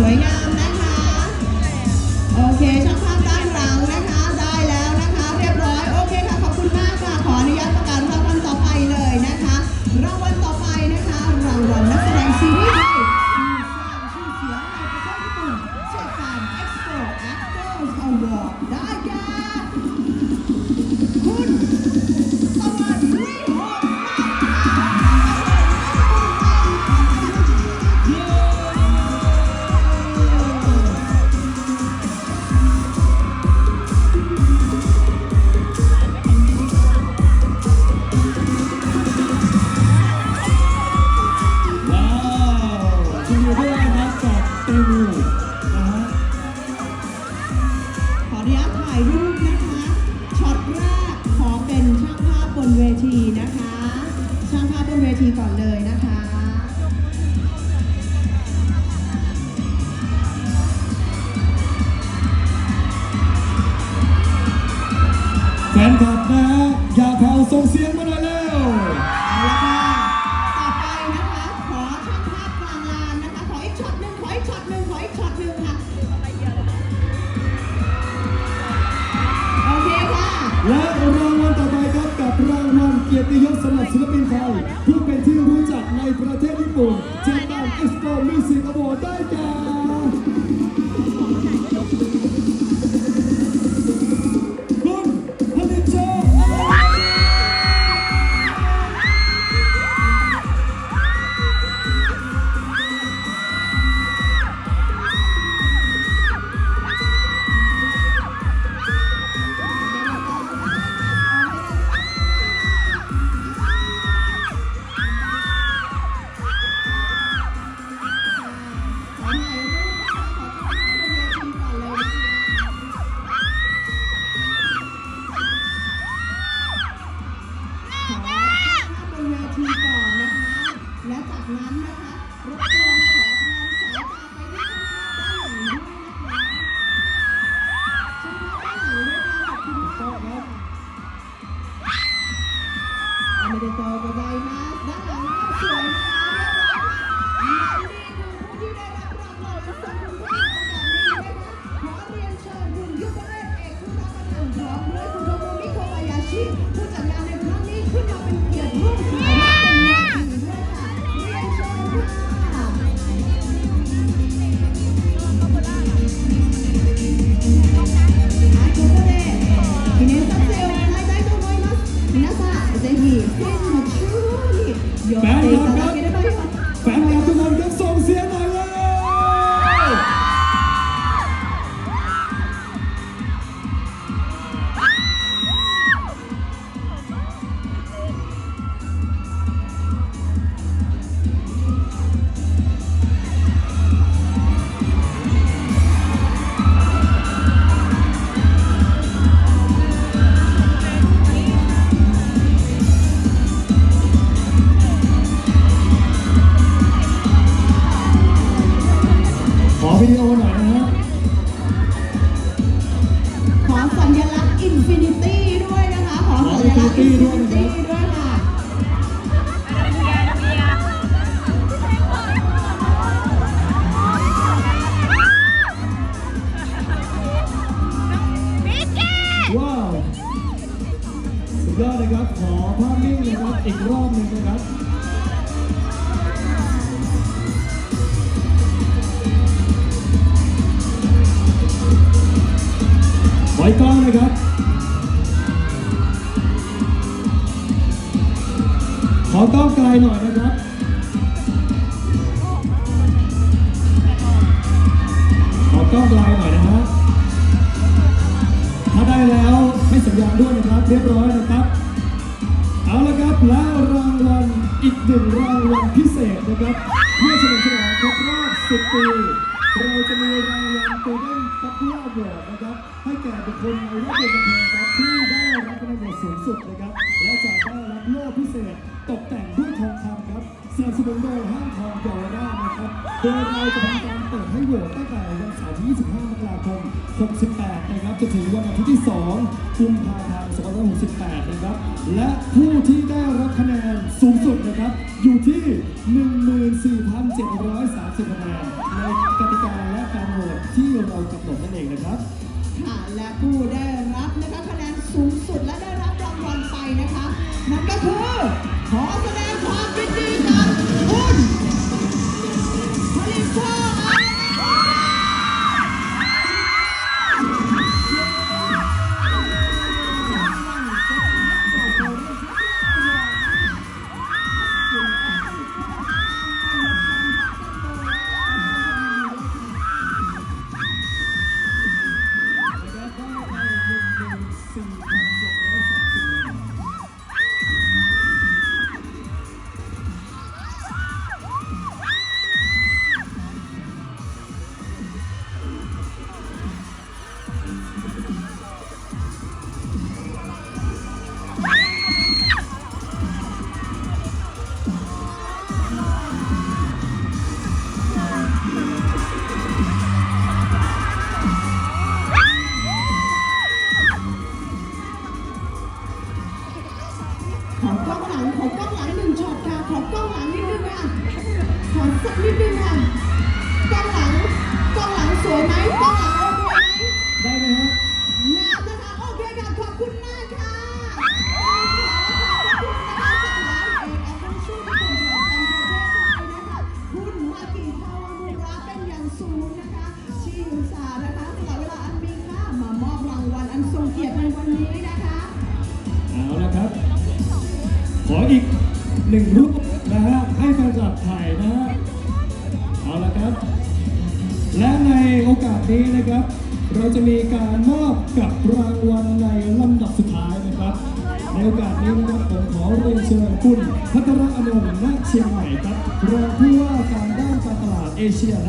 สว continue. ไว้กล้องนะครับขอก้องไกลหน่อยนะครับขอก้องไกลหน่อยนะฮะถ้าได้แล้วไม่สัญญาด้วยนะครับ เรียบร้อยนะครับ ครับเพื่อเฉลิมฉลองครบรอบ10ปีเราจะมีรางวัลตัวเด้นป๊อปปูล่าบอร์นะครับ ให้แก่บุคคลในรอบเดือนกันเพลงที่ได้รับคะแนนโสูงสุดนะครับ และจะได้รับโล่พิเศษตกแต่งด้วยทองคำครับสนับสนุนโดยห้างทองเยาวราชนะครับโดยเราจะทำการเปิดให้โหวตตั้งแต่วันเสาร์ที่ 25 มกราคม 68 นะครับจะถึงวันอาทิตย์ที่ 2 กุมภาพันธ์ 2568 นะครับ และผู้ที่ได้รับคะแนนสูงสุดนะครับ อยู่ที่ 14,730คะแนนในกติกาและการโหวตที่เรากำหนดนั่นเองนะครับ ค่ะและผู้ได้รับนะคะคะแนนสูงสุดและได้รับรางวัลไปนะคะ นั่นก็คือ ขอแสดงความยินดีกับคุณผลิตโช Esse é.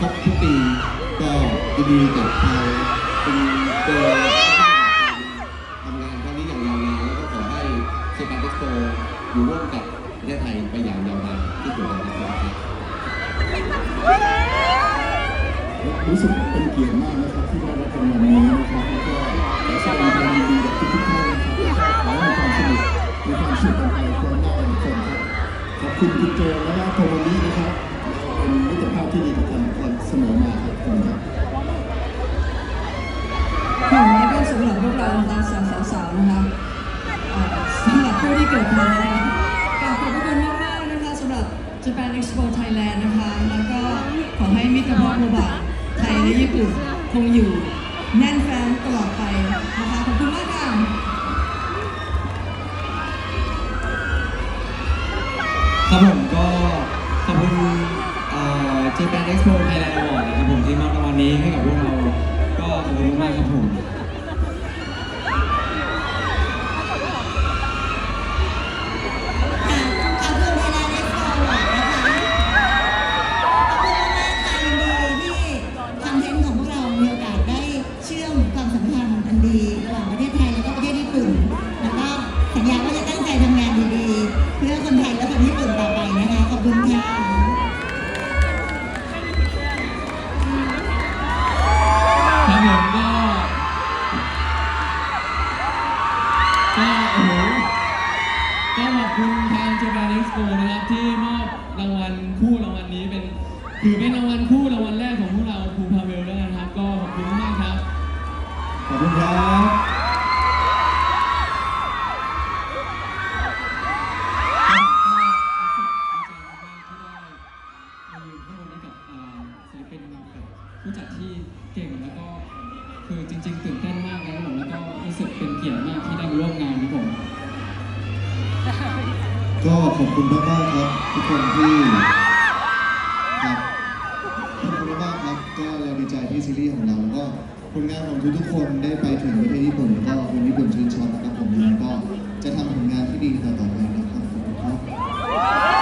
ครบทุกปีก็ยินดีกับทางเป็นตัวทำงานครั้งนี้อย่างยาวนานแล้วก็ขอให้เซปไอเอ็กซ์โปอยู่ร่วมกับประเทศไทยไปอย่างยาวนานที่สุดนะครับรู้สึกเป็นเกียรติมากนะครับที่ได้รับ นะคะสำหรับผู้ที่เกิดมานะคะกราบขอบพระคุณมากๆนะคะสำหรับ Japan Expo Thailand นะคะ แล้วก็ขอให้มิตรภาพระหว่างไทยและญี่ปุ่นคงอยู่แน่นแฟ้นตลอดไปนะคะขอบคุณมากค่ะครับผมก็ขอบคุณเอ่อ Japan Expo Thailand Award นะครับผมที่มอบรางวัลนี้ให้กับพวกเรา ก็ขอบคุณมากครับผม ผลงานของทุกๆคนได้ไปถึงประเทศญี่ปุ่นก็คนญี่ปุ่นชื่นชอบนะครับผมแล้วก็จะทำผลงานที่ดีต่อๆไปนะครับขอบคุณครับ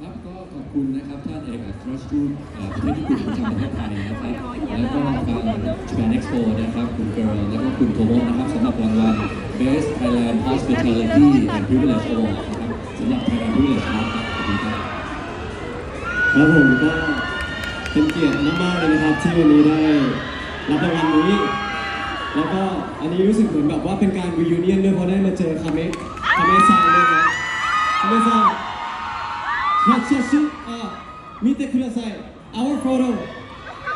ครับก็ขอบคุณนะครับท่านเอกอัครราชทูตเอ่อประเทศญี่ปุ่นประจำประเทศไทยนะครับแล้วก็ทาง Japan Expo นะครับคุณเกิร์ลแล้วก็คุณโทโมะนะครับสำหรับรางวัล Best Thailand Hospitality and Privilege Award นะครับสำหรับ Thailand Privilege นะครับขอบคุณครับครับผมก็เป็นเกียรติมากๆเลยนะครับที่วันนี้ได้รับรางวัลนี้ แล้วก็อันนี้รู้สึกเหมือนแบบว่าเป็นการ reunion ด้วยเพราะได้มาเจอคาเมะคาเมะซังด้วยนะคาเมะซัง Hatsushi, ah, mite kudasai. Our photo.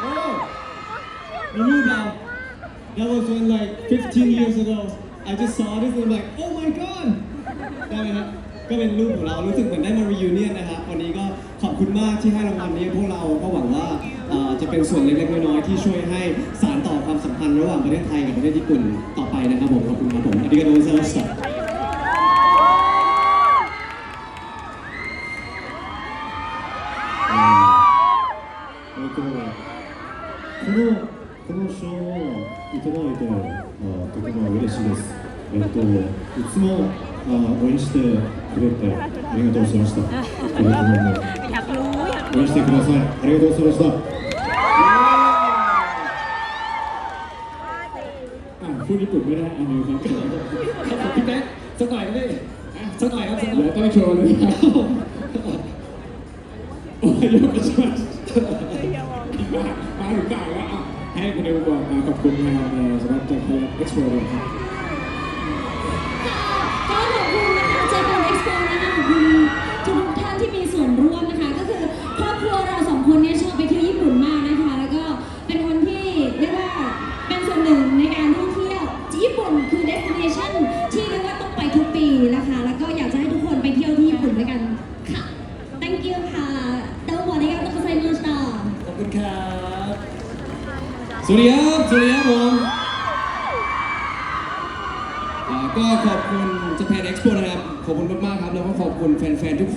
Oh, the new now. That was when like 15 years ago. I just saw this and I'm like, oh my god. ได้ไหมครับก็เป็นรูปของเรา รู้สึกเหมือนได้มา reunion นะครับ วันนี้ก็ขอบคุณมากที่ให้รางวัลนี้พวกเรา ก็หวังว่าเอ่อจะเป็นส่วนเล็กๆน้อยๆที่ช่วยให้สานต่อความสัมพันธ์ระหว่างประเทศไทยกับประเทศญี่ปุ่นต่อไปนะครับผม ขอบคุณครับผมอาริกาโดเซอร์ส えっといつもあ応援してくれてありがとうございました。ありがとうございます。応援してください。ありがとうございました。อ่ะ พูดญี่ปุ่นไม่ได้อันนี้ครับ ครับพี่แป๊กสักหน่อยครับพี่สักหน่อยครับสักหน่ เดี๋ อย ยวต้องโชว์เลยครับโอ้ยยกกระชับมามาถึงกลางแล้วอ่ะให้คุณเอวบอกอ่ะขอบคุณงานเอ่อสำหรับจากไทยเอ็กซ์โปร์ครับ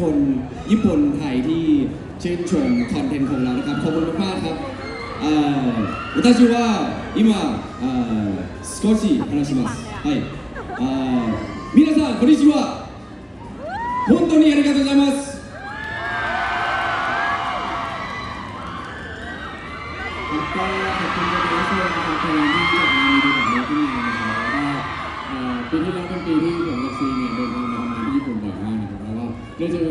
คนญี่ปุ่นไทยที่ชื่นชมคอนเทนต์ของเรานะครับ ขอบคุณมากๆครับอ่า私は今あー少し話しますはいあー皆さんこんにちは本当にありがとうございます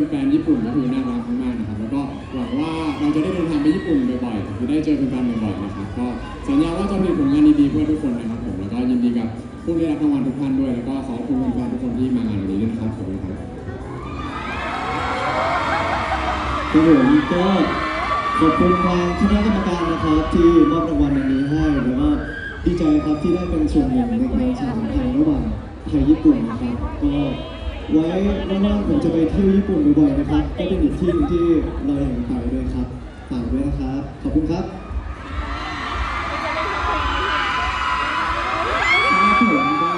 แฟนๆญี่ปุ่นก็คือน่ารักมากๆนะครับ แล้วก็หวังว่าเราจะได้เดินทางไปญี่ปุ่นบ่อยๆจะได้เจอแฟนๆบ่อยๆนะครับ ก็สัญญาว่าจะผลิตผลงานดีๆเพื่อทุกคนนะครับผม แล้วก็ยินดีกับผู้ได้รับรางวัลทุกท่านด้วย แล้วก็ขอบคุณแฟนๆทุกคนที่มางานวันนี้ด้วยนะครับขอบคุณครับครับผมก็ขอบคุณทางคณะกรรมการนะครับที่มอบรางวัลอันนี้ให้แล้วก็ดีใจครับที่ได้เป็นส่วนหนึ่งในการสานสัมพันธ์ระหว่างไทยญี่ปุ่นนะครับก็ ไว้ว่างๆผมจะไปเที่ยวญี่ปุ่นบ่อยๆนะครับ ก็เป็นอีกที่หนึงที่เราอยากไปด้วยครับฝากด้วยนะครับ ขอบคุณครับครับผมก็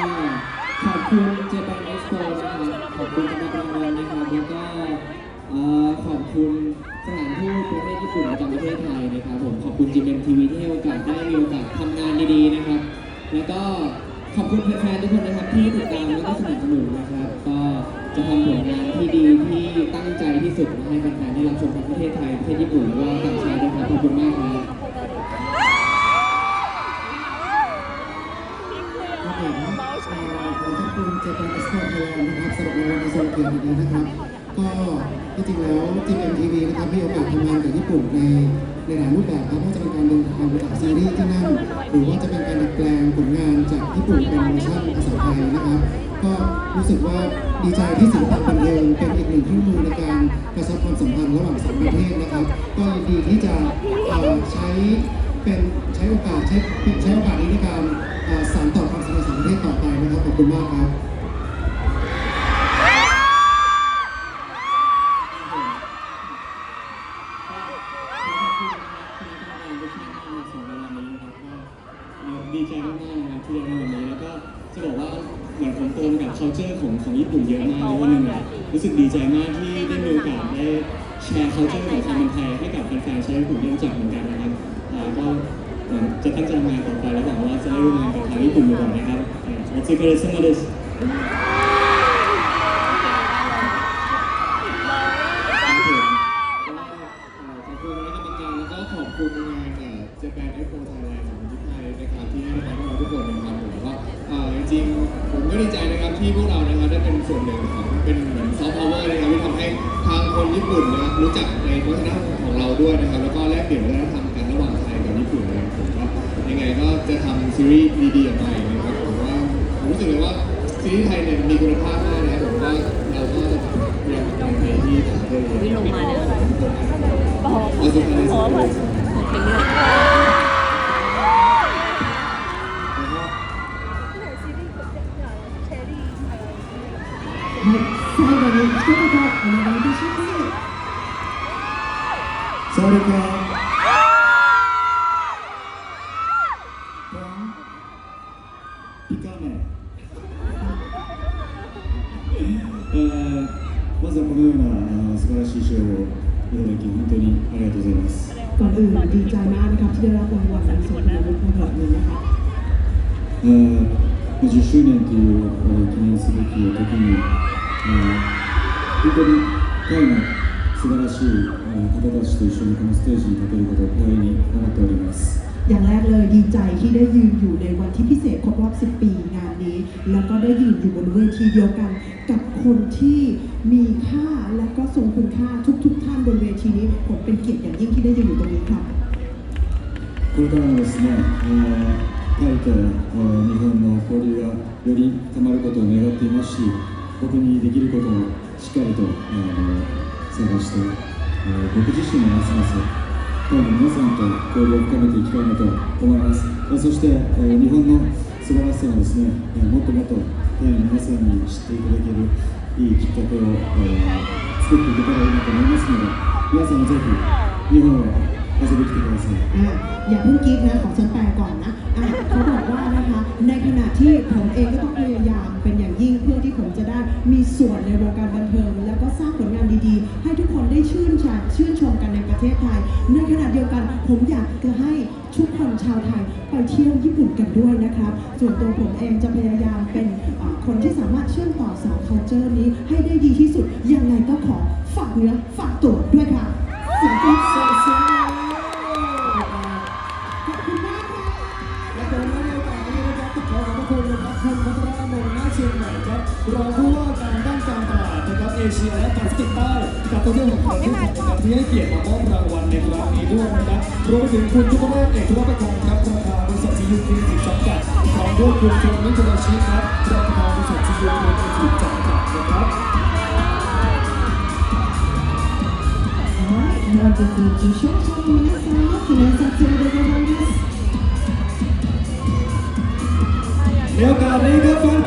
ขอบคุณเจแปนเอ็กซ์โปนะครับขอบคุณสำหรับรางวัลนะครับแล้วก็เอ่อขอบคุณสถานทูตประเทศญี่ปุ่นประจำประเทศไทยนะครับผมขอบคุณจีเอ็มทีวีที่ให้โอกาสได้มีโอกาสทำงานดีๆนะครับ แล้วก็ ขอบคุณแฟนๆทุกคนนะครับที่ติดตามแล้วก็สนับสนุนนะครับ ก็จะทำผลงานที่ดีที่ตั้งใจที่สุดมาให้แฟนๆได้รับชมทั้งประเทศไทยประเทศญี่ปุ่นแล้วก็ต่างชาติด้วยครับขอบคุณมากครับคุณเจแปนเอ็กซ์ไทยแลนด์นะครับสำหรับรางวัลในโซนเกียรตินะครับ ก็ที่จริงแล้วจีเอ็มทีวีนะครับมีโอกาสทำงานกับญี่ปุ่นใน ในหลายรูปแบบครับไม่ว่าจะเป็นการเดินทางไปอัดซีรีส์ที่นั่นหรือว่าจะเป็นการดัดแปลงผลงานจากญี่ปุ่นเป็นเวอร์ชันภาษาไทยนะครับ ก็รู้สึกว่าดีใจที่ศิลปะบันเทิงเป็นอีกหนึ่งเครื่องมือในการกระชับความสัมพันธ์ระหว่างสองประเทศนะครับ ก็ยินดีที่จะเอ่อใช้เป็นใช้โอกาสใช้ใช้โอกาสนี้ในการสานต่อความสัมพันธ์สองประเทศต่อไปนะครับขอบคุณมากครับ อะมากเลยวันหนึ่งอะรู้สึกดีใจมากที่ได้มีโอกาสได้แชร์ culture ของความเป็นไทยให้กับแฟนๆชาวญี่ปุ่นได้รู้จักเหมือนกันนะครับอ่าก็เหมือนจะตั้งใจทำงานต่อไปแล้วหวังว่าจะได้ร่วมงานกับทางญี่ปุ่นบ่อยๆนะครับโอเคเกเรซัมาเดส ปุ่นนะครับรู้จักในวัฒนธรรมของเราด้วยนะครับแล้วก็แลกเปลี่ยนวัฒนธรรมกันระหว่างไทยกับญี่ปุ่นนะครับผมก็ยังไงก็จะทำซีรีส์ดีๆออกมาอีกนะครับผมว่าผมรู้สึกเลยว่าซีรีส์ไทยเนี่ยมีคุณภาพมากนะครับผมว่าเราก็จะพยายามทำในที่ต่างประเทศที่ลงมาเนี่ย เอาสุดท้ายสุดท้าย はい、最後に一言お願いいたします。 ส ることを光栄に思っております。 อย่างแรกเลยดีใจที่ได้ยืนอยู่ในวันที่พิเศษครบรอบ 10 ปีงานนี้ แล้วก็ได้ยืนอยู่บนเวทีเดียวกัน กับคนที่มีค่าและก็ทรงคุณค่าทุกๆ ท่านบนเวทีนี้ ผมเป็นเกียรติอย่างยิ่งที่ได้ยืนอยู่ตรงนี้ครับ これからもですね、えータイと、えー日本の交流がより深まることを願っていますし、僕にできることをしっかりと、えー探して、えー僕自身もますます タイの皆さんと交流を深めていきたいなと思います。えーそして、えー日本の素晴らしさをですね、えーもっともっとタイの皆さんに知っていただけるいいきっかけを、えー作っていけたらいいなと思いますので、皆さんもぜひ日本へ遊びに来てください。 อ่ะอย่าเพิ่งกรีดนะขอฉันแปลก่อนนะอ่ะเขาบอกว่านะคะในขณะที่ผมเองก็ต้องพยายามเป็นอย่างยิ่งเพื่อที่ผมจะได้มีส่วนในวงการ ผมอยากจะให้ทุกคนชาวไทยไปเที่ยวญี่ปุ่นกันด้วยนะครับ ส่วนตัวผมเองจะพยายามเป็นคนที่สามารถเชื่อมต่อสาว culture นี้ให้ได้ดี คุณโจมิจราชิตครับประธานบริษัทซียูคลินิกจำกัดนะครับ はい、本日受賞者の皆さんの記念撮影でございます。 ในโอกาสนี้ครับแฟน